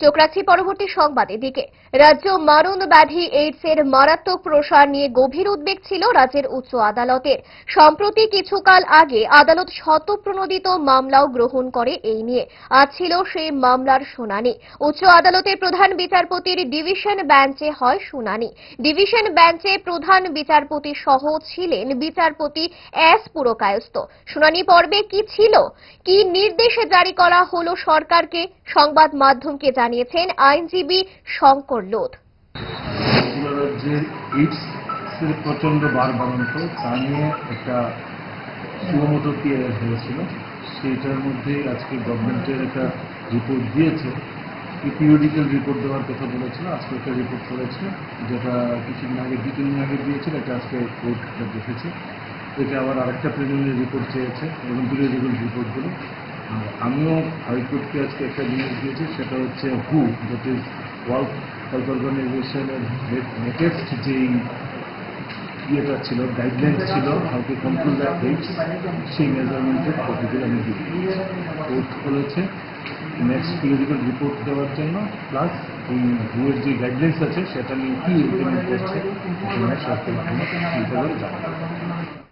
চোখ রাখছি পরবর্তী সংবাদের দিকে রাজ্য মারণ ব্যাধি এইডস এর মারাত্মক প্রসার নিয়ে গভীর উদ্বেগ ছিল রাজ্যের উচ্চ আদালতের। সম্প্রতি কিছুকাল আগে আদালত শতপ্রণোদিত মামলাও গ্রহণ করে এই নিয়ে। আজ ছিল সেই মামলার শুনানি। উচ্চ আদালতের প্রধান বিচারপতির ডিভিশন বেঞ্চে হয় শুনানি। ডিভিশন বেঞ্চে প্রধান বিচারপতি সহ ছিলেন বিচারপতি এস পুরকায়স্ত শুনানি পর্বে কি ছিল? কি নির্দেশ জারি করা হলো সরকারকে? সংবাদ মাধ্যমকে জানিয়েছেন আইনজীবী শঙ্কর লোধ। এর প্রচণ্ড বাড়বাড়ন্ত তা নিয়ে একটা সুমোটো পিয়ার হয়েছিল। সেইটার মধ্যে আজকে গভর্নমেন্টের একটা রিপোর্ট দিয়েছে। পিরিয়ডিক্যাল রিপোর্ট দেওয়ার কথা বলেছিল, আজকে একটা রিপোর্ট করেছে, যেটা কিছুদিন আগে দু তিন দিন আগে দিয়েছিল, এটা আজকে কোর্ট দেখেছে। এটা আবার আরেকটা প্রিলিমিনারি রিপোর্ট চেয়েছে, এবং পিরিয়ডিক্যাল রিপোর্টগুলো আর আমিও হাইকোর্টকে আজকে একটা জিনিস দিয়েছি, সেটা হচ্ছে হু দ্যাট ইজ ওয়ার্ল্ড হেলথ অর্গানাইজেশনের লেটেস্ট যেই ইয়েটা ছিল গাইডলাইন ছিল how to control the AIDS সেই মেজারমেন্টের কপিগুলো আমি কোর্ট বলেছে নেক্সট পিরিয়ডিক্যাল রিপোর্ট দেওয়ার জন্য প্লাস এই হুয়ের যে গাইডলাইন্স আছে, সেটা নিয়ে কি ইমপ্লিমেন্ট করছে সরকার